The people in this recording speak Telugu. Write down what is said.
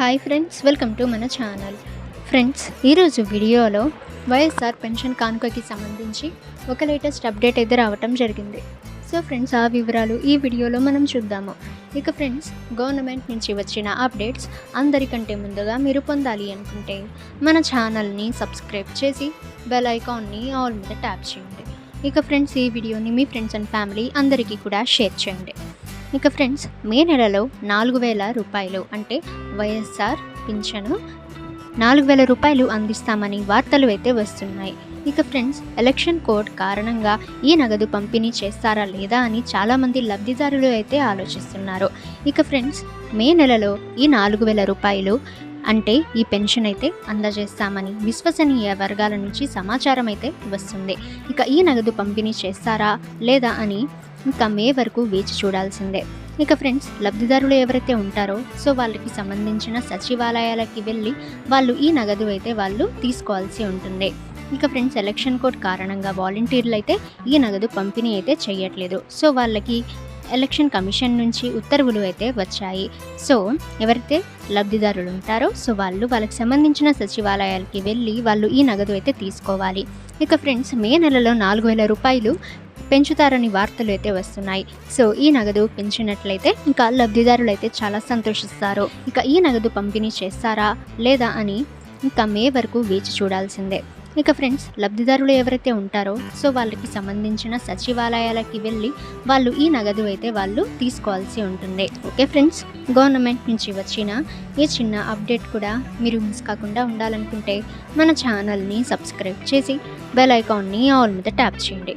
హాయ్ ఫ్రెండ్స్ వెల్కమ్ టు మన ఛానల్ ఫ్రెండ్స్ ఈరోజు వీడియోలో వైఎస్ఆర్ పెన్షన్ కానుకకి సంబంధించి ఒక లేటెస్ట్ అప్డేట్ అయితే రావటం జరిగింది. సో ఫ్రెండ్స్ ఆ వివరాలు ఈ వీడియోలో మనం చూద్దాము. ఇక ఫ్రెండ్స్ గవర్నమెంట్ నుంచి వచ్చిన అప్డేట్స్ అందరికంటే ముందుగా మీరు పొందాలి అనుకుంటే మన ఛానల్ని సబ్స్క్రైబ్ చేసి బెల్ ఐకాన్ని ఆల్ మీద ట్యాప్ చేయండి. ఇక ఫ్రెండ్స్ ఈ వీడియోని మీ ఫ్రెండ్స్ అండ్ ఫ్యామిలీ అందరికీ కూడా షేర్ చేయండి. ఇక ఫ్రెండ్స్ మే నెలలో నాలుగు వేల రూపాయలు అంటే వైఎస్ఆర్ పింఛను నాలుగు వేల రూపాయలు అందిస్తామని వార్తలు అయితే వస్తున్నాయి. ఇక ఫ్రెండ్స్ ఎలక్షన్ కోడ్ కారణంగా ఈ నగదు పంపిణీ చేస్తారా లేదా అని చాలామంది లబ్ధిదారులు అయితే ఆలోచిస్తున్నారు. ఇక ఫ్రెండ్స్ మే నెలలో ఈ నాలుగు వేల రూపాయలు అంటే ఈ పెన్షన్ అయితే అందజేస్తామని విశ్వసనీయ వర్గాల నుంచి సమాచారం అయితే వస్తుంది. ఇక ఈ నగదు పంపిణీ చేస్తారా లేదా అని ఇంకా మే వరకు వేచి చూడాల్సిందే. ఇక ఫ్రెండ్స్ లబ్ధిదారులు ఎవరైతే ఉంటారో సో వాళ్ళకి సంబంధించిన సచివాలయాలకి వెళ్ళి వాళ్ళు ఈ నగదు అయితే వాళ్ళు తీసుకోవాల్సి ఉంటుంది. ఇక ఫ్రెండ్స్ ఎలక్షన్ కోడ్ కారణంగా వాలంటీర్లు అయితే ఈ నగదు పంపిణీ అయితే చేయట్లేదు. సో వాళ్ళకి ఎలక్షన్ కమిషన్ నుంచి ఉత్తర్వులు అయితే వచ్చాయి. సో ఎవరైతే లబ్ధిదారులు ఉంటారో సో వాళ్ళు వాళ్ళకి సంబంధించిన సచివాలయాలకి వెళ్ళి వాళ్ళు ఈ నగదు అయితే తీసుకోవాలి. ఇక ఫ్రెండ్స్ మే నెలలో నాలుగు వేల రూపాయలు పెంచుతారని వార్తలు అయితే వస్తున్నాయి. సో ఈ నగదు పెంచినట్లయితే ఇంకా లబ్ధిదారులు అయితే చాలా సంతోషిస్తారు. ఇంకా ఈ నగదు పంపిణీ చేస్తారా లేదా అని ఇంకా మే వరకు వేచి చూడాల్సిందే. ఇక ఫ్రెండ్స్ లబ్ధిదారులు ఎవరైతే ఉంటారో సో వాళ్ళకి సంబంధించిన సచివాలయాలకి వెళ్ళి వాళ్ళు ఈ నగదు అయితే వాళ్ళు తీసుకోవాల్సి ఉంటుంది. ఓకే ఫ్రెండ్స్ గవర్నమెంట్ నుంచి వచ్చిన ఈ చిన్న అప్డేట్ కూడా మీరు మిస్ కాకుండా ఉండాలనుకుంటే మన ఛానల్ని సబ్స్క్రైబ్ చేసి బెల్ ఐకాన్ని ఆల్ మీద ట్యాప్ చేయండి.